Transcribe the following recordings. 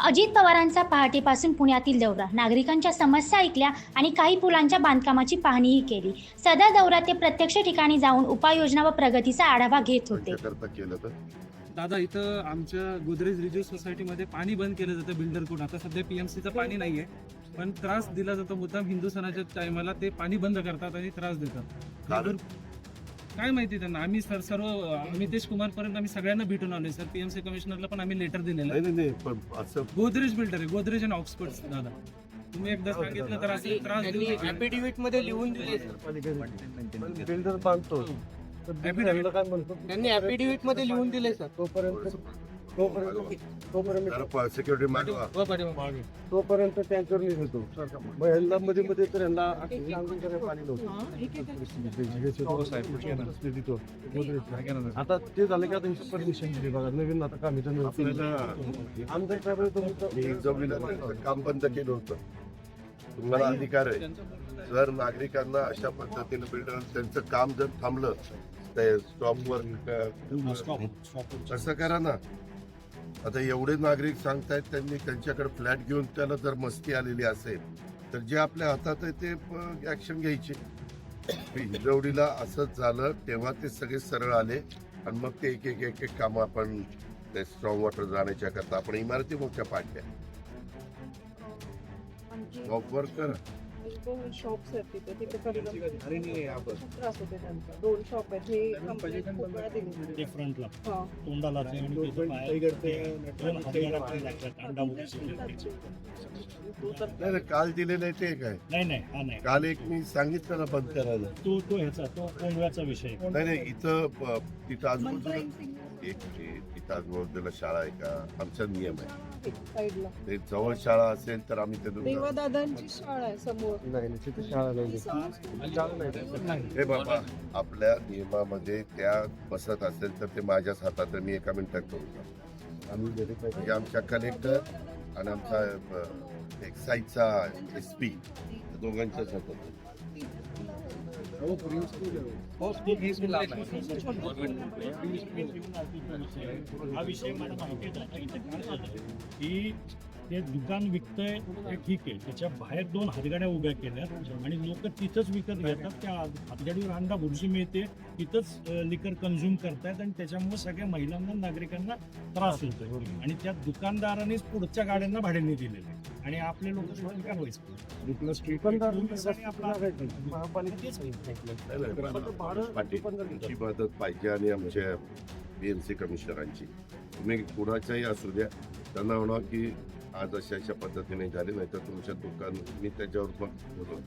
अजित पवारांचा पहाटेपासून पुण्यातील दौरा. नागरिकांच्या समस्या ऐकल्या आणि काही पुलांच्या बांधकामाची पाहणीही केली. सदर दौऱ्यात ते प्रत्यक्ष ठिकाणी जाऊन उपाययोजना व प्रगतीचा आढावा घेत होते. दादा इथं आमच्या गोदरेज रिज्यू सोसायटीमध्ये पाणी बंद केलं जातं बिल्डरकडून आता सध्या पीएमसीचं पाणी नाहीये पण त्रास दिला जातो. मुद्दाम हिंदू सणाच्या टायमाला ते पाणी बंद करतात आणि त्रास देतात? काय माहिती त्यांना? आम्ही सर सर्व नितेश कुमार पर्यंत आम्ही सगळ्यांना भेटून आलोय सर. पीएमसी कमिशनरला पण आम्ही लेटर दिलेलं. आहे नाही नाही नाही पण असं गोदरेज बिल्डर आहे गोदरेज आणि ऑक्सफोर्ड दादा. तुम्ही एकदा सांगितलं तर असे त्रास देऊ. ऍफिडेव्हिटमध्ये लिहून दिले. बिल्डर बांधतो तर Affidavit. काय म्हणतो? त्यांनी ऍफिडेव्हिटमध्ये लिहून दिले सर. तोपर्यंत तोपर्यंत तोपर्यंत सिक्युरिटी मागवा. हो. तोपर्यंत टँकर निघतो मग ह्यांना मध्ये मध्ये तर ह्यांना करायला पाणी नव्हतं. आता ते झालं की आता परमिशन दिली बघा. नवीन आता काम इथं मी जमिनीला काम बंद केलं होतं. तुम्हाला अधिकार आहे. जर नागरिकांना अशा पद्धतीने बिल्डर त्यांचं काम जर थांबलं ते स्टॉपवर तसं करा ना. आता एवढे नागरिक सांगतायत त्यांनी त्यांच्याकडे फ्लॅट घेऊन त्याला जर मस्ती आलेली असेल तर जे आपल्या हातात आहे ते ऍक्शन घ्यायची. हिंजवडीला असंच झालं तेव्हा ते सगळे सरळ आले आणि मग ते एक एक एक एक कामं आपण ते स्ट्रॉंग वॉटर जाण्याच्या करता. आपण इमारती मोठ्या पाडल्या. ऑफर कर. दोन शॉप्स आहेत तिथे. तिथे करीला खूप त्रास होते त्यांचा. दोन शॉप आहेत. हे कंप्लेंट खूप वेळा दिली फ्रंटला हा. तोंडाला. नाही नाही, काल दिलेलं आहे ते काय? नाही नाही हा नाही. काल एक मी सांगितलं ना बंद करायला. तो तो ह्याचा तो कोंडव्याचा विषय. नाही नाही इथं तिथं आजूबाजूला एक तिथं आजूबाजूला शाळा आहे का? आमचा नियम आहे. साईडला. ते जवळ शाळा असेल तर आम्ही ते देवादादांची शाळा आहे समोर. नाही नाही तिथे शाळा नाही. नाही हे बाबा आपल्या नियमामध्ये त्या बसत असेल तर ते माझ्याच हातात आहे. मी एका मिनिटात करू का आम्ही गेले पाहिजे म्हणजे आमच्या कलेक्टर आणि आमचा अ, एक्साईजचा एस पी दोघांच्याच हातात आहे. हो, हा विषय मला माहिती आहे आता इथे काय झालं की ते दुकान विकतंय ते ठीक आहे. त्याच्या बाहेर दोन हातगाड्या उभ्या केल्या आणि लोक तिथंच विकत घेतात. त्या हातगाडीवर अंडा बुरशी मिळते तिथंच लिकर कन्झ्युम करतायत आणि त्याच्यामुळे सगळ्या महिलांना नागरिकांना त्रास होतोय. आणि त्या दुकानदारानेच पुढच्या गाड्यांना भाड्याने दिलेले आणि आपले लोक काय व्हायचं. मदत पाहिजे आणि आमच्या बीएमसी कमिशनरांची तुम्ही कुणाच्याही असू द्या. त्यांना म्हणा की आज अशा अशा पद्धतीने झाले नाही तर तुमच्या दुकान मी त्याच्यावर मग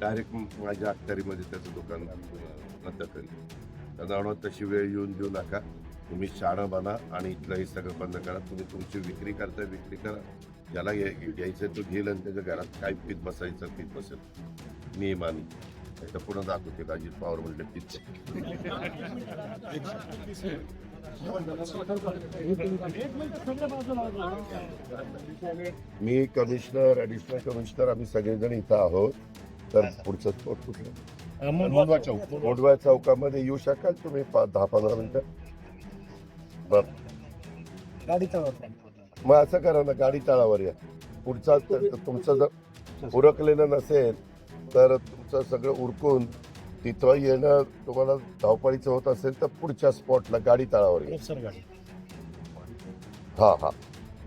डायरेक्ट माझ्या अखत्यारीमध्ये त्याचं दुकान रद्द करेन त्यांना तशी वेळ येऊन देऊ नका. तुम्ही शाळा बना आणि इथलं हे सगळं बंद करा. तुम्ही तुमची विक्री करताय विक्री करा. ज्याला घ्याय- घ्यायचं तो घेईल आणि त्याच्या घरात काय पीत बसायचं पीत बसेल. नियमाने नाही तर पुन्हा दाखवते अजित पवार म्हणले पीत मी कमिशनर ऍडिशनल कमिशनर आम्ही सगळेजण इथं आहोत. तर पुढचं स्पॉट कुठलं? मोंडवा चौक. मोंडवा चौकामध्ये येऊ शकाल तुम्ही? पा- दहा पंधरा मिनिटं. बर. मग असं करा ना गाडी तळावर या. पुढचा तुमचं जर उरकलेलं नसेल तर तुमचं सगळं उरकून तिथं येणं तुम्हाला धावपळीचं होत असेल तर पुढच्या स्पॉटला गाडी तळावर या सर गाडी. हा हा.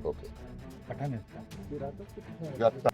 ओके. पठाण आहेत का? या-